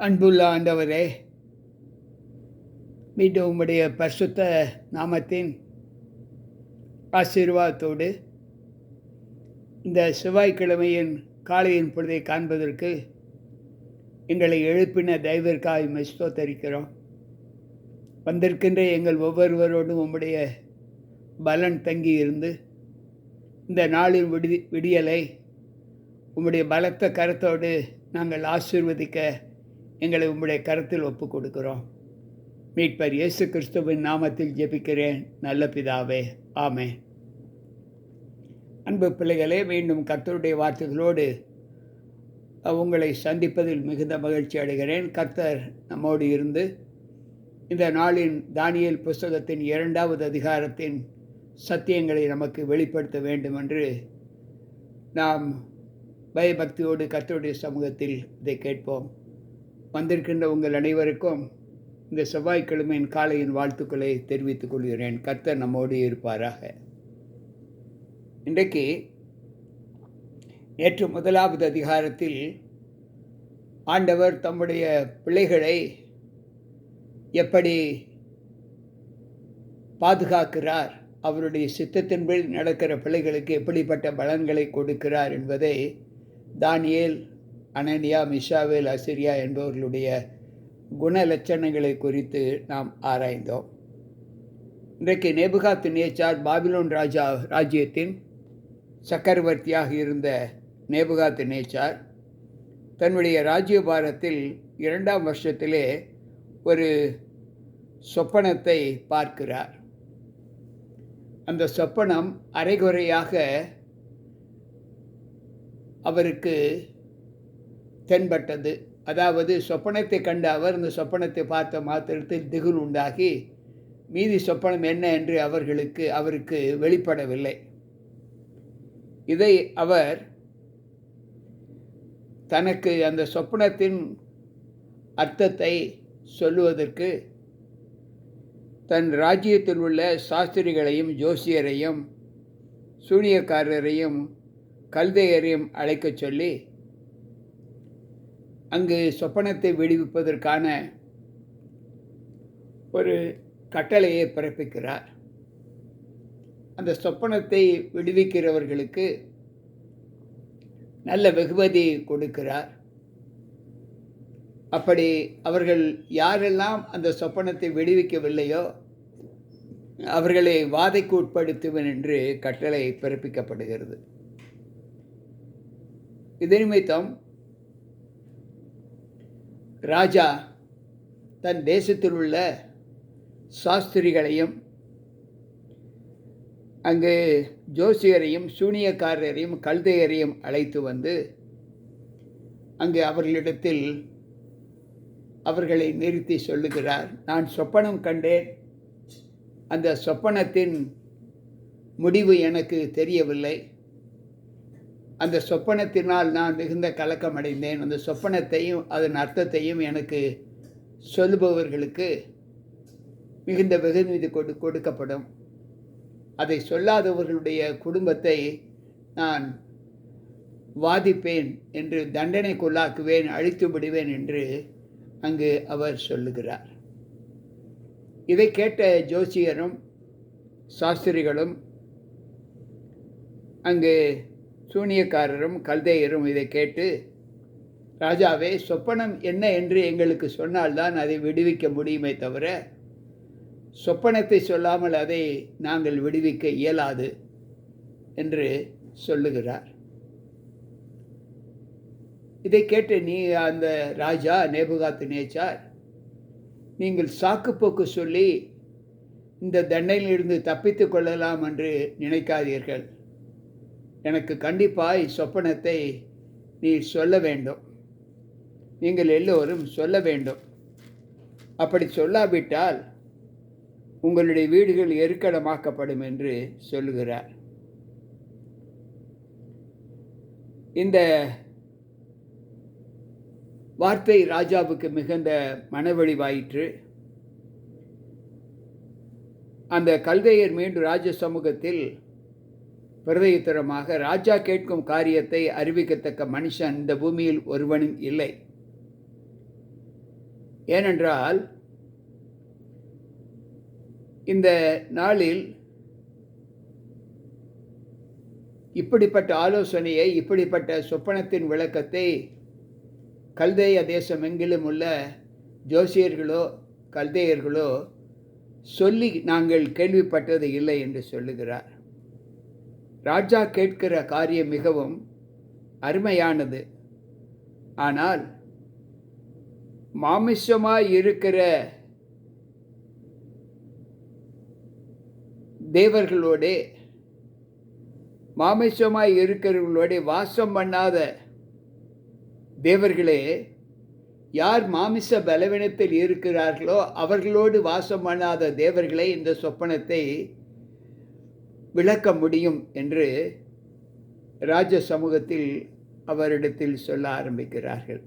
அன்புள்ள ஆண்டவரே மீண்டும் உம்முடைய பரிசுத்த நாமத்தின் ஆசீர்வாதத்தோடு இந்த செவ்வாய்க்கிழமையின் காலையின் பொழுதை காண்பதற்கு எங்களை எழுப்பின தெய்வர்க்காய் மெஸ்தோத்தரிக்கிறோம் வந்திருக்கின்ற எங்கள் ஒவ்வொருவரோடும் உம்முடைய பலன் தங்கி இருந்து இந்த நாளின் விடி விடியலை உம்முடைய பலத்த கருத்தோடு நாங்கள் ஆசீர்வதிக்க எங்களை உங்களுடைய கருத்தில் ஒப்பு கொடுக்கிறோம் மீட்பர் இயேசு கிறிஸ்துவின் நாமத்தில் ஜெபிக்கிறேன். நல்ல பிதாவே ஆமே அன்பு பிள்ளைகளே மீண்டும் கர்த்தருடைய வார்த்தைகளோடு உங்களை சந்திப்பதில் மிகுந்த மகிழ்ச்சி அடைகிறேன். கர்த்தர் நம்மோடு இருந்து இந்த நாளின் தானியல் புஸ்தகத்தின் இரண்டாவது அதிகாரத்தின் சத்தியங்களை நமக்கு வெளிப்படுத்த வேண்டும் என்று நாம் பயபக்தியோடு கர்த்தருடைய சமூகத்தில் இதை கேட்போம். வந்திருக்கின்ற உங்கள் அனைவருக்கும் இந்த செவ்வாய்க்கிழமையின் காலையின் வாழ்த்துக்களை தெரிவித்துக் கொள்கிறேன். கர்த்தர் நம்மோடு இருப்பாராக. இன்றைக்கு நேற்று முதலாவது அதிகாரத்தில் ஆண்டவர் தம்முடைய பிள்ளைகளை எப்படி பாதுகாக்கிறார் அவருடைய சித்தத்தின்படி நடக்கிற பிள்ளைகளுக்கு எப்படிப்பட்ட பலன்களை கொடுக்கிறார் என்பதை தானியேல் அனனியா மிஷாவேல் அசிரியா என்பவர்களுடைய குணலட்சணங்களை குறித்து நாம் ஆராய்ந்தோம். இன்றைக்கு நேபுகாத்து நேச்சார் பாபிலோன் ராஜா ராஜ்யத்தின் சக்கரவர்த்தியாக இருந்த நேபுகாத்து நேச்சார் தன்னுடைய ராஜ்யபாரத்தில் இரண்டாம் வருஷத்திலே ஒரு சொப்பனத்தை பார்க்கிறார். அந்த சொப்பனம் அரைகுறையாக அவருக்கு தென்பட்டது. அதாவது சொப்பனத்தை கண்ட அவர் இந்த சொப்பனத்தை பார்த்த மாத்திரத்தில் திகுல் உண்டாகி மீதி சொப்பனம் என்ன என்று அவர்களுக்கு அவருக்கு வெளிப்படவில்லை. இதை அவர் தனக்கு அந்த சொப்பனத்தின் அர்த்தத்தை சொல்லுவதற்கு தன் ராஜ்யத்தில் உள்ள சாஸ்திரிகளையும் ஜோசியரையும் சூனியக்காரரையும் கல்தையரையும் அழைக்கச் சொல்லி அங்கு சொப்பனத்தை விடுவிப்பதற்கான ஒரு கட்டளையை பிறப்பிக்கிறார். அந்த சொப்பனத்தை விடுவிக்கிறவர்களுக்கு நல்ல வெகுமதி கொடுக்கிறார். அப்படி அவர்கள் யாரெல்லாம் அந்த சொப்பனத்தை விடுவிக்கவில்லையோ அவர்களை வாதைக்கு உட்படுத்துவன் என்று கட்டளை பிறப்பிக்கப்படுகிறது. இதனிமித்தம் ராஜா தன் தேசத்தில் உள்ள சாஸ்திரிகளையும் அங்கு ஜோசியரையும் சூனியக்காரரையும் கல்தையரையும் அழைத்து வந்து அங்கு அவர்களிடத்தில் அவர்களை நிறுத்தி சொல்லுகிறார். நான் சொப்பனம் கண்டேன். அந்த சொப்பனத்தின் முடிவு எனக்கு தெரியவில்லை. அந்த சொப்பனத்தினால் நான் மிகுந்த கலக்கம் அடைந்தேன் அந்த சொப்பனத்தையும் அதன் அர்த்தத்தையும் எனக்கு சொல்லுபவர்களுக்கு மிகுந்த வெகுமதி கொடு கொடுக்கப்படும். அதை சொல்லாதவர்களுடைய குடும்பத்தை நான் வாதிப்பேன் என்று தண்டனைக்குள்ளாக்குவேன் அழித்து விடுவேன் என்று அங்கு அவர் சொல்லுகிறார். இதை கேட்ட ஜோசியரும் சாஸ்திரிகளும் அங்கு சூனியக்காரரும் கல்தையரும் இதை கேட்டு ராஜாவே சொப்பனம் என்ன என்று எங்களுக்கு சொன்னால்தான் அதை விடுவிக்க முடியுமே தவிர சொப்பனத்தை சொல்லாமல் அதை நாங்கள் விடுவிக்க இயலாது என்று சொல்லுகிறார். இதை கேட்டு நீ அந்த ராஜா நேபுகாத்து நேச்சார் நீங்கள் சாக்குப்போக்கு சொல்லி இந்த தண்டனையிலிருந்து தப்பித்து கொள்ளலாம் என்று நினைக்காதீர்கள். எனக்கு கண்டிப்பாய் சொப்பனத்தை நீ சொல்ல வேண்டும். நீங்கள் எல்லோரும் சொல்ல வேண்டும். அப்படி சொல்லாவிட்டால் உங்களுடைய வீடுகள் எருக்கடமாக்கப்படும் என்று சொல்லுகிறார். இந்த வார்த்தை ராஜாவுக்கு மிகுந்த மனவழிவாயிற்று. அந்த கல்தையர் மீண்டும் ராஜ சமூகத்தில் பிரதயுத்தரமாக ராஜா கேட்கும் காரியத்தை அறிவிக்கத்தக்க மனுஷன் இந்த பூமியில் ஒருவனும் இல்லை. ஏனென்றால் இந்த நாளில் இப்படிப்பட்ட ஆலோசனையை இப்படிப்பட்ட சொப்பனத்தின் விளக்கத்தை கல்தேய தேசம் எங்கிலும் உள்ள ஜோசியர்களோ கல்தேயர்களோ சொல்லி நாங்கள் கேள்விப்பட்டது இல்லை என்று சொல்லுகிறார். ராஜா கேட்கிற காரியம் மிகவும் அருமையானது. ஆனால் மாமிசமாய் இருக்கிற தேவர்களோடே மாமிசமாய் இருக்கிறவங்களோட வாசம் பண்ணாத தேவர்களே யார் மாமிச பலவீனத்தில் இருக்கிறார்களோ அவர்களோடு வாசம் பண்ணாத தேவர்களை இந்த சொப்பனத்தை விளக்க முடியும் என்று ராஜ சமூகத்தில் அவரிடத்தில் சொல்ல ஆரம்பிக்கிறார்கள்.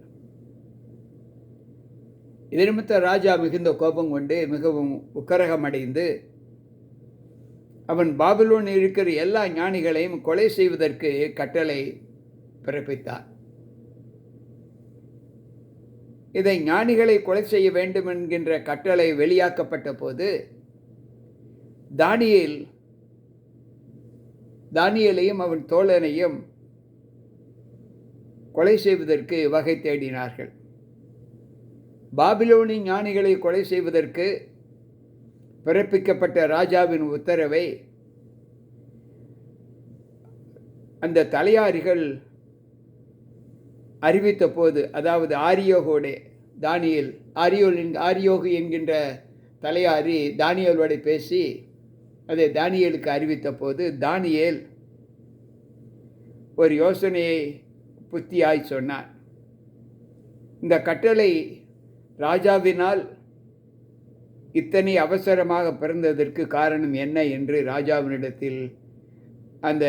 இதனிமித்த ராஜா மிகுந்த கோபம் கொண்டு மிகவும் உக்கரகமடைந்து அவன் பாபிலோன் இருக்கிற எல்லா ஞானிகளையும் கொலை செய்வதற்கு கட்டளை பிறப்பித்தார். இதை ஞானிகளை கொலை செய்ய வேண்டும் என்கின்ற கட்டளை வெளியாக்கப்பட்ட போது தானியில் தானியலையும் அவன் தோழனையும் கொலை செய்வதற்கு வகை தேடினார்கள். பாபிலோனி ஞானிகளை கொலை செய்வதற்கு பிறப்பிக்கப்பட்ட ராஜாவின் உத்தரவை அந்த தலையாரிகள் அறிவித்த போது அதாவது ஆரியோகோடே தானியல் ஆரியோலின் ஆரியோகு என்கின்ற தலையாரி தானியலோட பேசி அதை தானியலுக்கு அறிவித்த போது தானியேல் ஒரு யோசனையை புத்தியாய் சொன்னார். இந்த கட்டளை ராஜாவினால் இத்தனை அவசரமாக பிறந்ததற்கு காரணம் என்ன என்று ராஜாவினிடத்தில் அந்த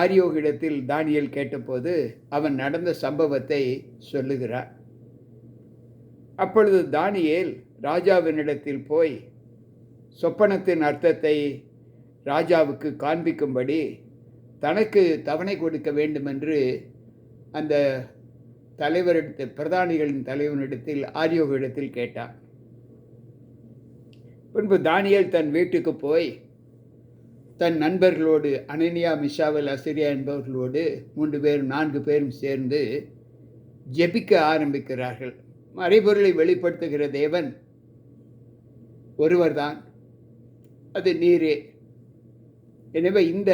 ஆரியோகிடத்தில் தானியல் கேட்டபோது அவன் நடந்த சம்பவத்தை சொல்லுகிறார். அப்பொழுது தானியேல் ராஜாவினிடத்தில் போய் சொப்பனத்தின் அர்த்தத்தை ராஜாவுக்கு காண்பிக்கும்படி தனக்கு தவணை கொடுக்க வேண்டுமென்று அந்த தலைவரிடத்தில் பிரதானிகளின் தலைவனிடத்தில் ஆரியோகிடத்தில் கேட்டான். பின்பு தானியல் தன் வீட்டுக்கு போய் தன் நண்பர்களோடு அனனியா மிஷாவல் அசிரியா என்பவர்களோடு மூன்று பேரும் நான்கு பேரும் சேர்ந்து ஜெபிக்க ஆரம்பிக்கிறார்கள். மறைபொருளை வெளிப்படுத்துகிற தேவன் ஒருவர்தான். அது நீரே. எனவே இந்த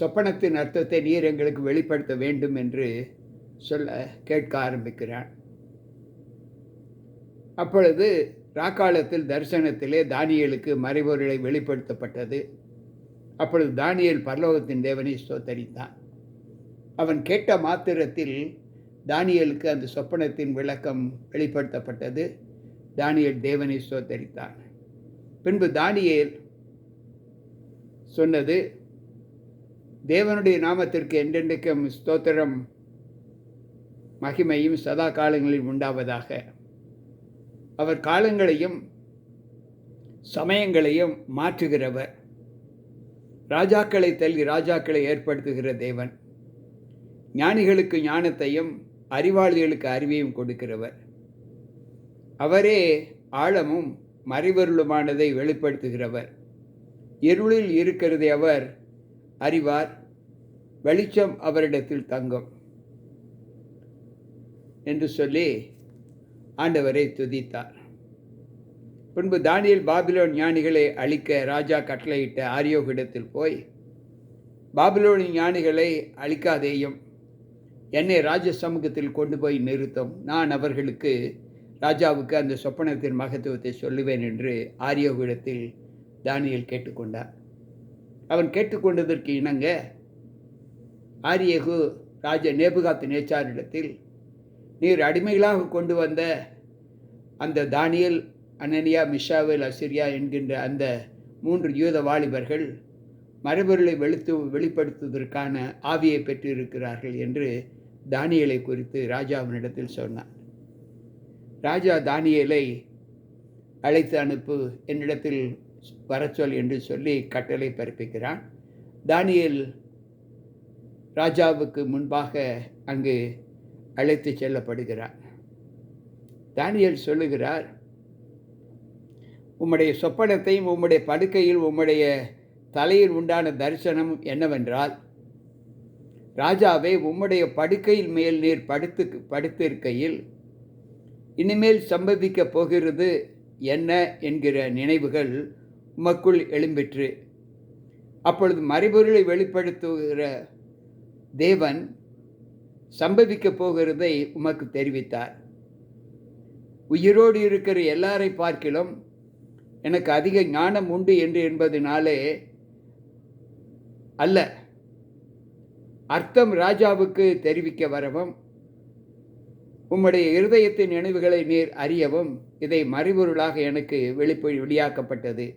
சொப்பனத்தின் அர்த்தத்தை நீர் எங்களுக்கு வெளிப்படுத்த வேண்டும் என்று சொல்ல கேட்க ஆரம்பிக்கிறான். அப்பொழுது ராக்காலத்தில் தரிசனத்திலே தானியலுக்கு மறைபொருளை வெளிப்படுத்தப்பட்டது. அப்பொழுது தானியல் பரலோகத்தின் தேவனை ஸ்தோத்தரித்தான். அவன் கேட்ட மாத்திரத்தில் தானியலுக்கு அந்த சொப்பனத்தின் விளக்கம் வெளிப்படுத்தப்பட்டது. தானியல் தேவனை ஸ்தோத்தரித்தான். பின்பு தானியேல் சொன்னது தேவனுடைய நாமத்திற்கு என்றென்றைக்கும் ஸ்தோத்திரம் மகிமையும் சதா காலங்களில் உண்டாவதாக. அவர் காலங்களையும் சமயங்களையும் மாற்றுகிறவர். ராஜாக்களை தள்ளி ராஜாக்களை ஏற்படுத்துகிற தேவன். ஞானிகளுக்கு ஞானத்தையும் அறிவாளிகளுக்கு அறிவையும் கொடுக்கிறவர். அவரே ஆழமும் மறைவருளுமானதை வெளிப்படுத்துகிறவர். இருளில் இருக்கிறதை அவர் அறிவார். வெளிச்சம் அவரிடத்தில் தங்கும். என்று சொல்லி ஆண்டவரை துதித்தார். பின்பு தானியல் பாபிலோன் ஞானிகளை அழிக்க ராஜா கட்டளையிட்ட ஆரியோகிடத்தில் போய் பாபிலோனின் ஞானிகளை அழிக்காதேயும் என்னை ராஜ சமூகத்தில் கொண்டு போய் நிறுத்தும். நான் அவர்களுக்கு ராஜாவுக்கு அந்த சொப்பனத்தின் மகத்துவத்தை சொல்லுவேன் என்று ஆரியோகிடத்தில் தானியல் கேட்டுக்கொண்டார். அவன் கேட்டுக்கொண்டதற்கு இணங்க ஆரியகு ராஜ நேபுகாத்து நேச்சாரிடத்தில் நீர் அடிமைகளாக கொண்டு வந்த அந்த தானியல் அனனியா மிஷாவேல் அசிரியா என்கின்ற அந்த மூன்று யூத வாலிபர்கள் மரபொருளை வெளுத்து வெளிப்படுத்துவதற்கான ஆவியை பெற்றிருக்கிறார்கள் என்று தானியலை குறித்து ராஜாவினிடத்தில் சொன்னான். ராஜா தானியலை அழைத்து அனுப்பு என்னிடத்தில் வரச்சொல் என்று சொல்லி கட்டளை பிறப்பிக்கிறான். தானியல் ராஜாவுக்கு முன்பாக அங்கு அழைத்து செல்லப்படுகிறார் தானியல் சொல்லுகிறார் உம்முடைய சொப்பனத்தையும் உம்முடைய படுக்கையில் உம்முடைய தலையில் உண்டான தரிசனம் என்னவென்றால் ராஜாவே உம்முடைய படுக்கையில் மேல் நீர் படுத்து படுத்திருக்கையில் இனிமேல் சம்பவிக்கப் போகிறது என்ன என்கிற நினைவுகள் உமக்குள் எழும்பிற்று. அப்பொழுது மறைபொருளை வெளிப்படுத்துகிற தேவன் சம்பவிக்கப் போகிறதை உமக்கு தெரிவித்தார். உயிரோடு இருக்கிற எல்லாரை பார்க்கிலும் எனக்கு அதிக ஞானம் உண்டு என்று என்பதனாலே அல்ல அர்த்தம் ராஜாவுக்கு தெரிவிக்க வரவும் உம்முடைய இருதயத்தின் நினைவுகளை நீர் அறியவும் இதை மறைபொருளாக எனக்கு வெளிப்பு வெளியாக்கப்பட்டது.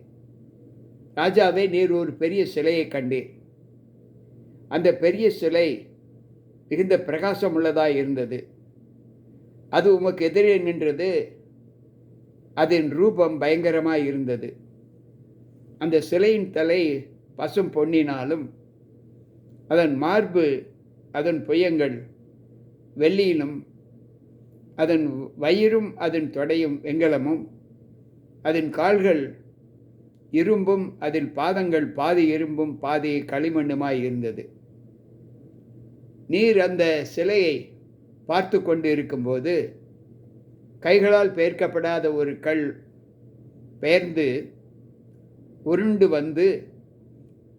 ராஜாவே நீர் ஒரு பெரிய சிலையை கண்டீர். அந்த பெரிய சிலை மிகுந்த பிரகாசம் உள்ளதாக இருந்தது. அது உமக்கு எதிரே நின்றது. அதன் ரூபம் பயங்கரமாக இருந்தது. அந்த சிலையின் தலை பசும் பொன்னினாலும் அதன் மார்பு அதன் பொய்யங்கள் வெள்ளியிலும் அதன் வயிறும் அதன் தொடையும் வெங்கலமும் அதன் கால்கள் இரும்பும் அதில் பாதங்கள் பாதி இரும்பும் பாதி களிமண்ணுமாய் இருந்தது. நீர் அந்த சிலையை பார்த்து கொண்டு இருக்கும்போது கைகளால் பெயர்க்கப்படாத ஒரு கல் பெயர்ந்து உருண்டு வந்து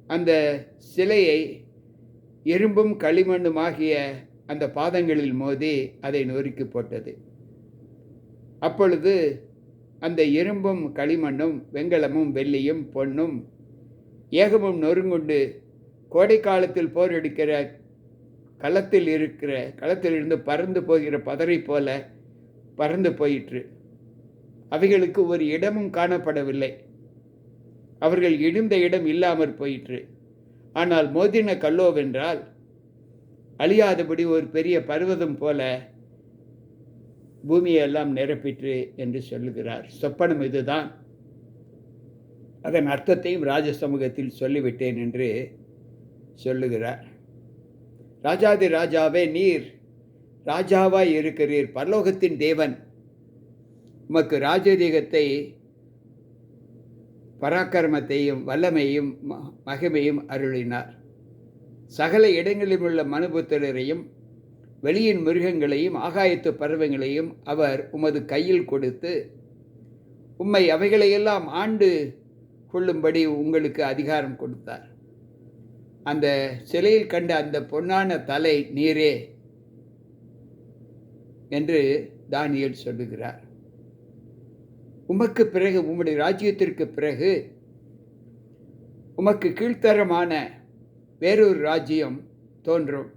அந்த சிலையை இரும்பும் களிமண்ணுமாகிய அந்த பாதங்களில் மோதி அதை நொறுக்கி போட்டது. அப்பொழுது அந்த இரும்பும் களிமண்ணும் வெங்கலமும் வெள்ளியும் பொன்னும் ஏகமும் நொறுங்குண்டு கோடை காலத்தில் போர் எடுக்கிற களத்தில் இருக்கிற களத்திலிருந்து பறந்து போகிற பதரை போல பறந்து போயிற்று. அவைகளுக்கு ஒரு இடமும் காணப்படவில்லை. அவர்கள் இடிந்த இடம் இல்லாமற் போயிற்று. ஆனால் மோதின கல்லோவென்றால் அழியாதபடி ஒரு பெரிய பர்வதம் போல பூமியெல்லாம் நிரப்பிற்று என்று சொல்லுகிறார். சொப்பனம் இதுதான். அதன் அர்த்தத்தையும் ராஜ சமூகத்தில் சொல்லிவிட்டேன் என்று சொல்லுகிறார். ராஜாதி ராஜாவே நீர் ராஜாவாய் இருக்கிறீர் பரலோகத்தின் தேவன். உமக்கு ராஜரீகத்தை பராக்கிரமத்தையும் வல்லமையும் மகிமையும் அருளினார். சகல இடங்களில் உள்ள மனுபுத்திரரையும் வெளியின் மிருகங்களையும் ஆகாயத்து பறவைகளையும் அவர் உமது கையில் கொடுத்து உம்மை அவைகளையெல்லாம் ஆண்டு கொள்ளும்படி உங்களுக்கு அதிகாரம் கொடுத்தார். அந்த சிலையில் கண்ட அந்த பொன்னான தலை நீரே என்று தானியல் சொல்லுகிறார். உமக்கு பிறகு உம்முடைய ராஜ்யத்திற்கு பிறகு உமக்கு கீழ்த்தரமான வேறொரு ராஜ்யம் தோன்றும்.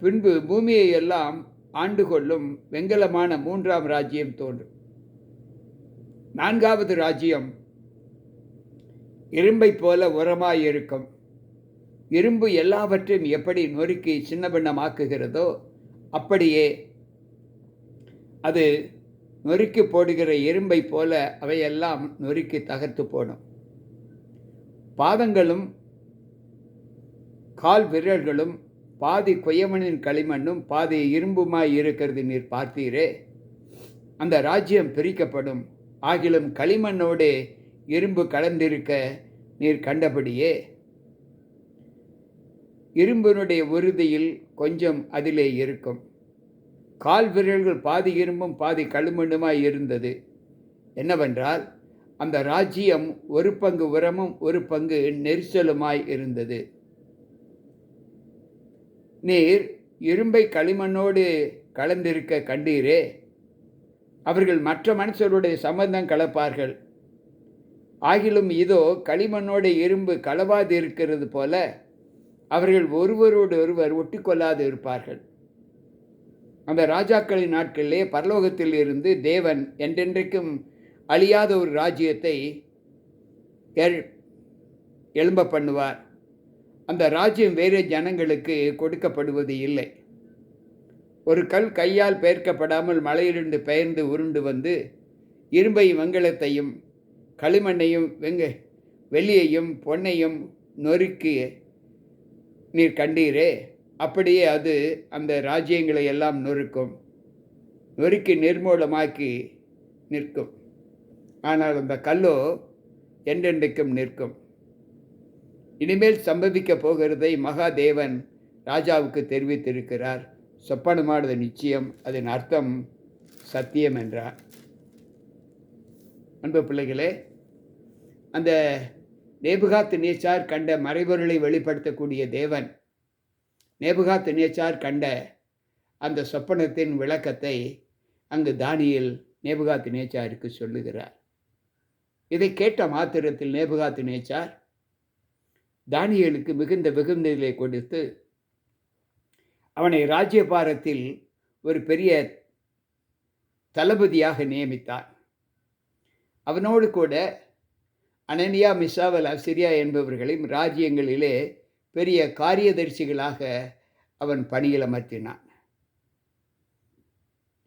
பின்பு பூமியை எல்லாம் ஆண்டு கொள்ளும் வெங்கலமான மூன்றாம் ராஜ்யம் தோன்றும். நான்காவது ராஜ்யம் இரும்பை போல உரமாய் இருக்கும் இரும்பு எல்லாவற்றையும் எப்படி நொறுக்கி சின்ன பின்னமாக்குகிறதோ அப்படியே அது நொறுக்கி போடுகிற இரும்பை போல அவையெல்லாம் நொறுக்கி தகர்த்து போடும். பாதங்களும் கால் விரல்களும் பாதி கொய்யமனின் களிமண்ணும் பாதி இரும்புமாய் இருக்கிறது நீர் பார்த்தீரே. அந்த ராஜ்யம் பிரிக்கப்படும். ஆகிலும் களிமண்ணோடு இரும்பு கலந்திருக்க நீர் கண்டபடியே. இரும்பினுடைய உறுதியில் கொஞ்சம் அதிலே இருக்கும். கால் விரல்கள் பாதி இரும்பும் பாதி களிமண்ணுமாய் இருந்தது. என்னவென்றால் அந்த ராஜ்யம் ஒரு பங்கு உரமும் ஒரு பங்கு நெரிசலுமாய் இருந்தது. நீர் இரும்பை களிமண்ணோடு கலந்திருக்க கண்டீரே. அவர்கள் மற்ற மனுஷருடைய சம்பந்தம் கலப்பார்கள். ஆகிலும் இதோ களிமண்ணோட இரும்பு கலவாது இருக்கிறது போல அவர்கள் ஒருவரோடு ஒருவர் ஒட்டிக்கொள்ளாது இருப்பார்கள் அந்த ராஜாக்களின் நாட்களிலே பரலோகத்தில் இருந்து தேவன் என்றென்றைக்கும் அழியாத ஒரு ராஜ்யத்தை எழும்ப பண்ணுவார். அந்த ராஜ்யம் வேறு ஜனங்களுக்கு கொடுக்கப்படுவது இல்லை. ஒரு கல் கையால் பெயர்க்கப்படாமல் மலையிலிருந்து பெயர்ந்து உருண்டு வந்து இரும்பையும் வெங்கலத்தையும் களிமண்ணையும் வெங்க வெள்ளியையும் பொன்னையும் நொறுக்கி நீர் கண்டீரே அப்படியே அது அந்த ராஜ்யங்களை எல்லாம் நொறுக்கும். நொறுக்கி நிர்மூலமாக்கி நிற்கும். ஆனால் அந்த கல்லோ என்றென்றைக்கும் நிற்கும். இனிமேல் சம்பவிக்க போகிறதை மகாதேவன் ராஜாவுக்கு தெரிவித்திருக்கிறார். சொப்பனமானது நிச்சயம் அதன் அர்த்தம் சத்தியம் என்றார். அன்பு பிள்ளைகளே அந்த நேபுகாத்து நேச்சார் கண்ட மறைபொருளை வெளிப்படுத்தக்கூடிய தேவன் நேபுகாத்து நேச்சார் கண்ட அந்த சொப்பனத்தின் விளக்கத்தை அங்கு தானியில் நேபுகாத்து நேச்சாருக்கு சொல்லுகிறார். இதை கேட்ட மாத்திரத்தில் நேபுகாத்து நேச்சார் தானியலுக்கு மிகுந்த வெகுந்தலை கொடுத்து அவனை ராஜ்யபாரத்தில் ஒரு பெரிய தளபதியாக நியமித்தார். அவனோடு கூட அனனியா மிசாவல் அசிரியா என்பவர்களையும் ராஜ்யங்களிலே பெரிய காரியதரிசிகளாக அவன் பணியில் அமர்த்தினான்.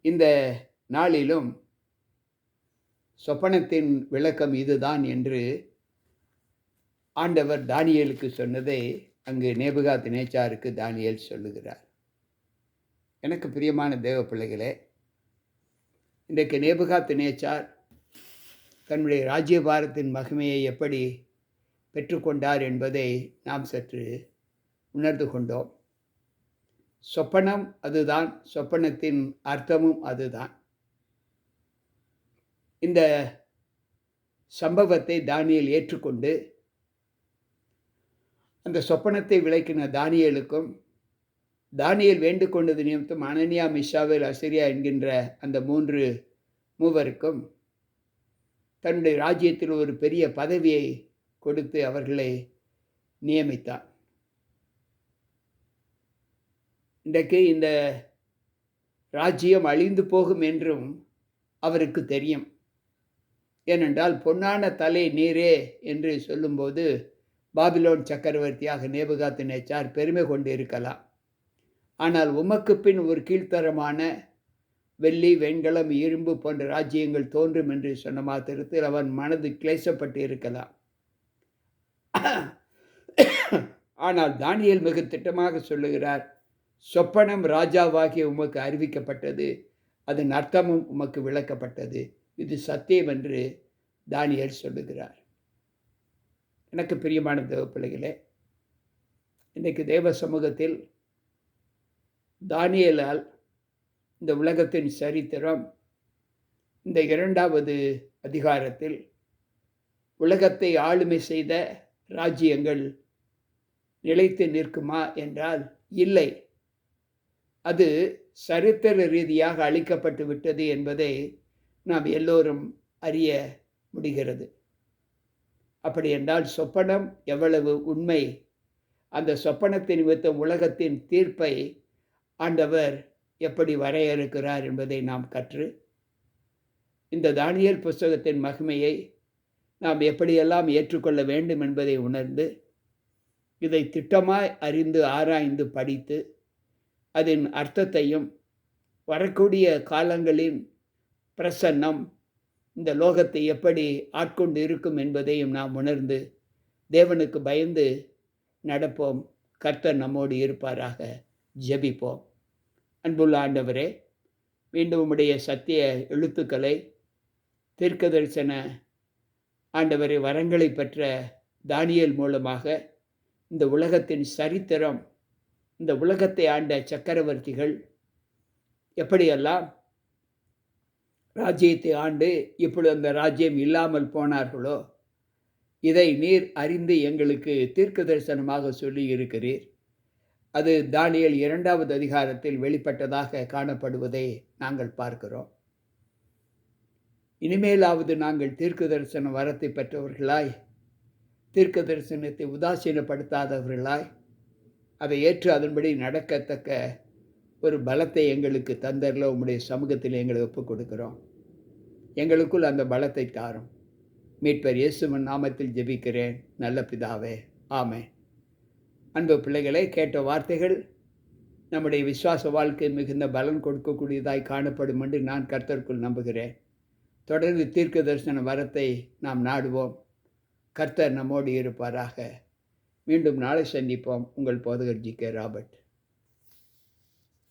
இந்த நாளிலும் சொப்பனத்தின் விளக்கம் இதுதான் என்று ஆண்டவர் தானியலுக்கு சொன்னதை அங்கு நேபுகாத் நேச்சாருக்கு தானியல் சொல்லுகிறார். எனக்கு பிரியமான தேவ பிள்ளைகளே இன்றைக்கு நேபுகாத் நேச்சார் தன்னுடைய ராஜ்யபாரத்தின் மகிமையை எப்படி பெற்றுக்கொண்டார் என்பதை நாம் சற்று உணர்ந்து கொண்டோம். சொப்பனம் அதுதான் சொப்பனத்தின் அர்த்தமும் அதுதான். இந்த சம்பவத்தை தானியல் ஏற்றுக்கொண்டு அந்த சொப்பனத்தை விளக்கின தானியலுக்கும் தானியல் வேண்டுகொண்டது நிமித்தம் அனனியா மிஷாவேல் அசிரியா என்கின்ற அந்த மூன்று மூவருக்கும் தன்னுடைய ராஜ்யத்தில் ஒரு பெரிய பதவியை கொடுத்து அவர்களை நியமித்தார். இன்றைக்கு இந்த ராஜ்யம் அழிந்து போகும் என்றும் அவருக்கு தெரியும். ஏனென்றால் பொன்னான தலை நீரே என்று சொல்லும்போது பாபிலோன் சக்கரவர்த்தியாக நேபுகாத்து நேச்சார் பெருமை கொண்டு இருக்கலாம் ஆனால் உமக்கு பின் ஒரு கீழ்த்தரமான வெள்ளி வெண்கலம் இரும்பு போன்ற ராஜ்யங்கள் தோன்றும் என்று சொன்ன மாத்திரத்தில் அவன் மனது கிளேசப்பட்டு இருக்கலாம் ஆனால் தானியல் மிக திட்டமாக சொல்லுகிறார் சொப்பனம் ராஜாவாகிய உமக்கு அறிவிக்கப்பட்டது அதன் அர்த்தமும் உமக்கு விளக்கப்பட்டது. இது சத்தியம் என்று தானியல் சொல்லுகிறார். எனக்கு பிரியமான தேவ பிள்ளைகளே இன்றைக்கு தேவ சமூகத்தில் தானியலால் இந்த உலகத்தின் சரித்திரம் இந்த இரண்டாவது அதிகாரத்தில் உலகத்தை ஆளுமை செய்த ராஜ்யங்கள் நிலைத்து நிற்குமா என்றால் இல்லை. அது சரித்திர ரீதியாக அளிக்கப்பட்டு விட்டது என்பதை நாம் எல்லோரும் அறிய முடிகிறது. அப்படி என்றால் சொப்பனம் எவ்வளவு உண்மை? அந்த சொப்பனத்தின் நிமித்தம் உலகத்தின் தீர்ப்பை ஆண்டவர் எப்படி வரையறுக்கிறார் என்பதை நாம் கற்று இந்த தானியல் புஸ்தகத்தின் மகிமையை நாம் எப்படியெல்லாம் ஏற்றுக்கொள்ள வேண்டும் என்பதை உணர்ந்து இதை திட்டமாய் அறிந்து ஆராய்ந்து படித்து அதன் அர்த்தத்தையும் வரக்கூடிய காலங்களின் பிரசன்னம் இந்த லோகத்தை எப்படி ஆட்கொண்டு இருக்கும் என்பதையும் நாம் உணர்ந்து தேவனுக்கு பயந்து நடப்போம். கர்த்தர் நம்மோடு இருப்பாராக. ஜெபிப்போம். அன்புள்ள ஆண்டவரே மீண்டும் உம்முடைய சத்திய எழுத்துக்களை தீர்க்க தரிசன ஆண்டவரை வரங்களை பெற்ற தானியல் மூலமாக இந்த உலகத்தின் சரித்திரம் இந்த உலகத்தை ஆண்ட சக்கரவர்த்திகள் எப்படியெல்லாம் ராஜ்யத்தை ஆண்டு இப்பொழுது அந்த ராஜ்யம் இல்லாமல் போனார்களோ? இதை நீர் அறிந்து எங்களுக்கு தீர்க்க தரிசனமாக சொல்லி இருக்கிறீர் அது தானியல் இரண்டாவது அதிகாரத்தில் வெளிப்பட்டதாக காணப்படுவதை நாங்கள் பார்க்கிறோம். இனிமேலாவது நாங்கள் தீர்க்க தரிசன வரத்தை பெற்றவர்களாய் தீர்க்க தரிசனத்தை உதாசீனப்படுத்தாதவர்களாய் அதை ஏற்று அதன்படி நடக்கத்தக்க ஒரு பலத்தை எங்களுக்கு தந்தரில் உங்களுடைய சமூகத்தில் எங்களை ஒப்புக் கொடுக்குறோம். எங்களுக்குள் அந்த பலத்தை தாரும். மீட்பர் இயேசுமன் நாமத்தில் ஜெபிக்கிறேன். நல்ல பிதாவே ஆமே அன்பு பிள்ளைகளை கேட்ட வார்த்தைகள் நம்முடைய விசுவாச வாழ்க்கை மிகுந்த பலன் கொடுக்கக்கூடியதாய் காணப்படும் என்று நான் கர்த்தருக்குள் நம்புகிறேன். தொடர்ந்து தீர்க்க தரிசன வரத்தை நாம் நாடுவோம். கர்த்தர் நம்மோடு இருப்பாராக. மீண்டும் நாளை சந்திப்போம். உங்கள் போதகர் ஜி கே ராபர்ட்.